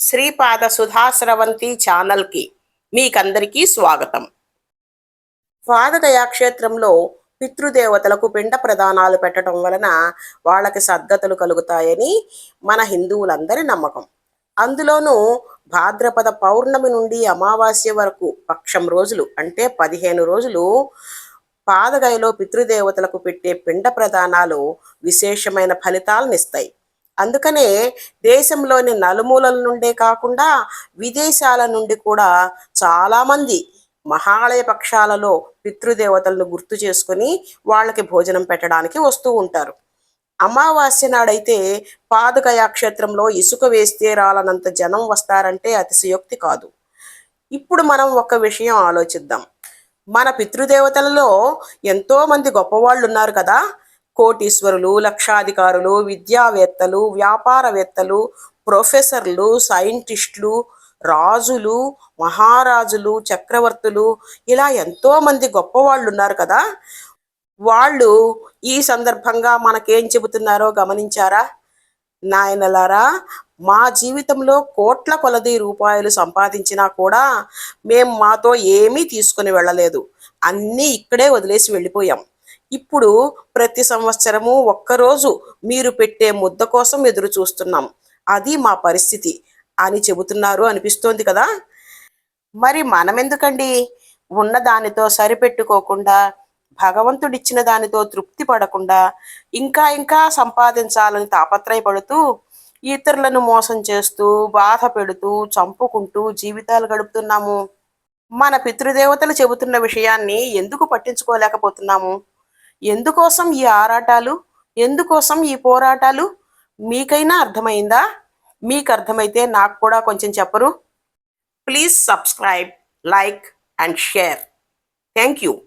శ్రీపాద సుధాస్రవంతి ఛానల్కి మీకందరికీ స్వాగతం. పాదగయా క్షేత్రంలో పితృదేవతలకు పిండ ప్రదానాలు పెట్టడం వలన వాళ్ళకి సద్గతులు కలుగుతాయని మన హిందువులందరి నమ్మకం. అందులోనూ భాద్రపద పౌర్ణమి నుండి అమావాస్య వరకు పక్షం రోజులు అంటే పదిహేను రోజులు పాదగయలో పితృదేవతలకు పెట్టే పిండ ప్రదానాలు విశేషమైన ఫలితాలను ఇస్తాయి అందుకనే దేశంలోని నలుమూలల నుండే కాకుండా విదేశాల నుండి కూడా చాలామంది మహాలయ పక్షాలలో పితృదేవతలను గుర్తు చేసుకుని వాళ్ళకి భోజనం పెట్టడానికి వస్తూ ఉంటారు. అమావాస్య నాడైతే పాదగయా క్షేత్రంలో ఇసుక వేస్తే రాలనంత జనం వస్తారంటే అతిశయోక్తి కాదు. ఇప్పుడు మనం ఒక విషయం ఆలోచిద్దాం. మన పితృదేవతలలో ఎంతోమంది గొప్పవాళ్ళు ఉన్నారు కదా కోటీశ్వరులు లక్షాధికారులు విద్యావేత్తలు వ్యాపారవేత్తలు ప్రొఫెసర్లు సైంటిస్టులు రాజులు మహారాజులు చక్రవర్తులు. ఇలా ఎంతోమంది గొప్పవాళ్ళు ఉన్నారు కదా. వాళ్ళు ఈ సందర్భంగా మనకేం చెబుతున్నారో గమనించారా? నాయనలారా మా జీవితంలో కోట్ల కొలది రూపాయలు సంపాదించినా కూడా మేం మాతో ఏమీ తీసుకుని వెళ్ళలేదు. అన్నీ ఇక్కడే వదిలేసి వెళ్ళిపోయాం. ఇప్పుడు ప్రతి సంవత్సరము ఒక్కరోజు మీరు పెట్టే ముద్ద కోసం ఎదురు చూస్తున్నాం. అది మా పరిస్థితి అని చెబుతున్నారు అనిపిస్తోంది కదా? మరి మనమెందుకండి? ఉన్న దానితో సరిపెట్టుకోకుండా భగవంతుడిచ్చిన దానితో తృప్తి పడకుండా ఇంకా ఇంకా సంపాదించాలని తాపత్రయపడుతూ ఇతరులను మోసం చేస్తూ బాధ పెడుతూ చంపుకుంటూ జీవితాలు గడుపుతున్నాము. మన పితృదేవతలు చెబుతున్న విషయాన్ని ఎందుకు పట్టించుకోలేకపోతున్నాము? ఎందుకోసం ఈ ఆరాటాలు? ఎందుకోసం ఈ పోరాటాలు? మీకైనా అర్థమైందా? మీకు అర్థమైతే నాకు కూడా కొంచెం చెప్పరు. Please subscribe like and share. Thank you.